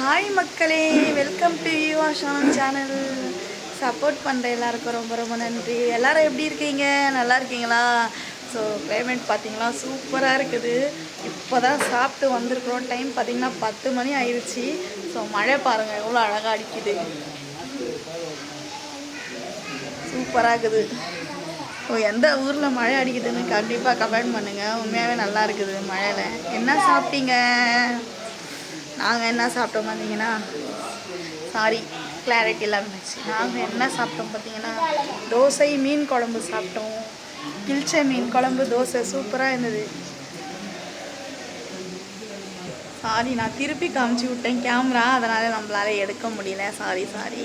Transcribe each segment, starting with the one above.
Hi மக்களே. Welcome to you channel support பண்ணுற எல்லாருக்கும் ரொம்ப ரொம்ப நன்றி. எல்லாரும் எப்படி இருக்கீங்க? நல்லா இருக்கீங்களா? ஸோ பேமெண்ட் பார்த்தீங்களா சூப்பராக இருக்குது. இப்போ தான் சாப்பிட்டு வந்திருக்கிறோம். டைம் பார்த்தீங்கன்னா பத்து மணி ஆயிடுச்சு ஸோ மழை பாருங்கள் எவ்வளோ அழகாக அடிக்குது. சூப்பராக இருக்குது. ஸோ எந்த ஊரில் மழை அடிக்குதுன்னு கண்டிப்பாக கமெண்ட் பண்ணுங்கள் உண்மையாகவே நல்லா இருக்குது மழையில். என்ன சாப்பிட்டீங்க? நாங்கள் என்ன சாப்பிட்டோம் பார்த்தீங்கன்னா சாரி கிளாரிட்டி இல்லாமல் இருந்துச்சு. நாங்கள் என்ன சாப்பிட்டோம் பார்த்தீங்கன்னா தோசை மீன் குழம்பு சாப்பிட்டோம். கிழிச்ச மீன் குழம்பு தோசை சூப்பராக இருந்தது. சாரி நான் திருப்பி காமிச்சு விட்டேன் கேமரா அதனால் நம்மளால எடுக்க முடியல. சாரி சாரி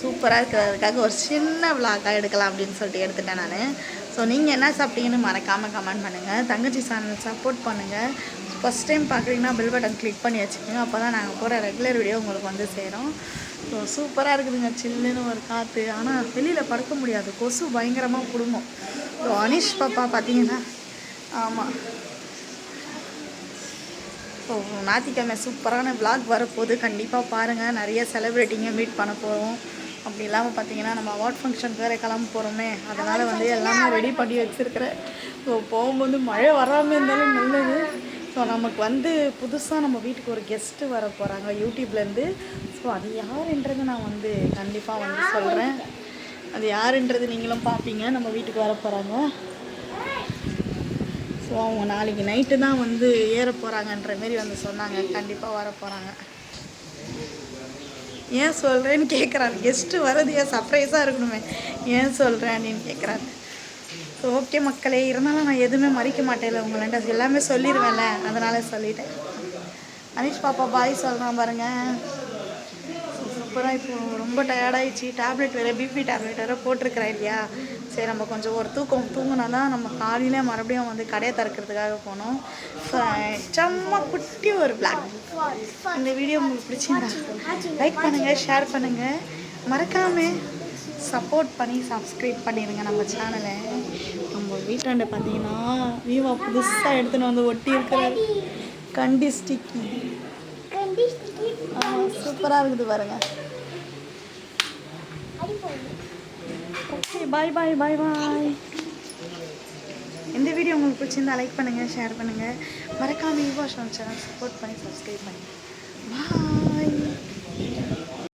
சூப்பராக இருக்கிறதுக்காக ஒரு சின்ன விளாக்காக எடுக்கலாம் அப்படின்னு சொல்லிட்டு எடுத்துட்டேன் நான். ஸோ நீங்கள் என்ன சாப்பிட்டீங்கன்னு மறக்காமல் கமெண்ட் பண்ணுங்கள் தங்கச்சி சேனல் சப்போர்ட் பண்ணுங்கள் ஃபஸ்ட் டைம் பார்க்குறீங்கன்னா பெல் பட்டன் கிளிக் பண்ணி வச்சுக்கோங்க. அப்போ தான் நாங்கள் போகிற ரெகுலர் வீடியோ உங்களுக்கு வந்து சேரும். ஸோ சூப்பராக இருக்குதுங்க. சில்லுன்னு ஒரு காற்று ஆனால் வெளியில் படுக்க முடியாது. கொசு பயங்கரமாக குடும்பம் ஸோ அனிஷ் பாப்பா பார்த்தீங்கன்னா ஆமாம் ஸோ ஞாத்திக்கிழமை சூப்பரான விளாக் வரப்போகுது. கண்டிப்பாக பாருங்கள் நிறைய செலிப்ரிட்டிங்க மீட் பண்ண போகிறோம் அப்படி இல்லாமல் பார்த்தீங்கன்னா நம்ம அவார்ட் ஃபங்க்ஷனுக்கு வேறு கிளம்ப போகிறோமே அதனால் வந்து எல்லாமே ரெடி பண்ணி வச்சுருக்கிறேன். ஸோ போகும்போது மழை வராமல் இருந்தாலும் நல்லது. ஸோ நமக்கு வந்து புதுசாக நம்ம வீட்டுக்கு ஒரு கெஸ்ட்டு வர போகிறாங்க யூடியூப்லேருந்து ஸோ அது யாருன்றது நான் வந்து கண்டிப்பாக வந்து சொல்கிறேன் அது யாருன்றது நீங்களும் பார்ப்பீங்க நம்ம வீட்டுக்கு வர போகிறாங்க ஸோ அவங்க நாளைக்கு நைட்டு தான் வந்து ஏற போகிறாங்கன்ற மாரி வந்து சொன்னாங்க. கண்டிப்பாக வர போகிறாங்க ஏன் சொல்கிறேன்னு கேட்குறாரு கெஸ்ட்டு வர்றது ஏன் சர்ப்ரைஸாக இருக்கணுமே. ஏன் சொல்கிறேன் அப்படின்னு கேட்குறாரு ஸோ ஓகே மக்களே இருந்தாலும் நான் எதுவுமே மறிக்க மாட்டேன்ல. உங்கள்ட்ட எல்லாமே சொல்லிடுவேன்ல அதனால் சொல்லிட்டேன். அனிஷ் பாப்பா பாய் சொல்கிறான் பாருங்கள் சூப்பராக இப்போ ரொம்ப டயர்டாகிடுச்சு டேப்லெட் வேறு பிபி டேப்லெட் வேறு போட்டிருக்கிறேன் இல்லையா? சரி நம்ம கொஞ்சம் ஒரு தூக்கம் தூங்கினா தான் நம்ம காலையில் மறுபடியும் வந்து கடையை திறக்கிறதுக்காக போனோம். செம்ம குட்டி ஒரு பிளாக் இந்த வீடியோ உங்களுக்கு பிடிச்சிருந்தா லைக் பண்ணுங்கள் ஷேர் பண்ணுங்கள் மறக்காம சப்போர்ட் பண்ணி சப்ஸ்கிரைப் பண்ணிடுங்க நம்ம சேனலை நம்ம வீட்டாண்ட பார்த்தீங்கன்னா வீவா புதுசாக எடுத்துன்னு வந்து ஒட்டி இருக்கிறாரு கண்டி ஸ்டிக்கி சூப்பராக இருக்குது பாருங்க. ஓகே பாய் பாய் பாய் பாய் இந்த வீடியோ உங்களுக்கு பிடிச்சிருந்தா லைக் பண்ணுங்கள் ஷேர் பண்ணுங்கள் மறக்காம யுவா ஷான் சேனல் சப்போர்ட் பண்ணி சப்ஸ்கிரைப் பண்ணுங்கள் பாய்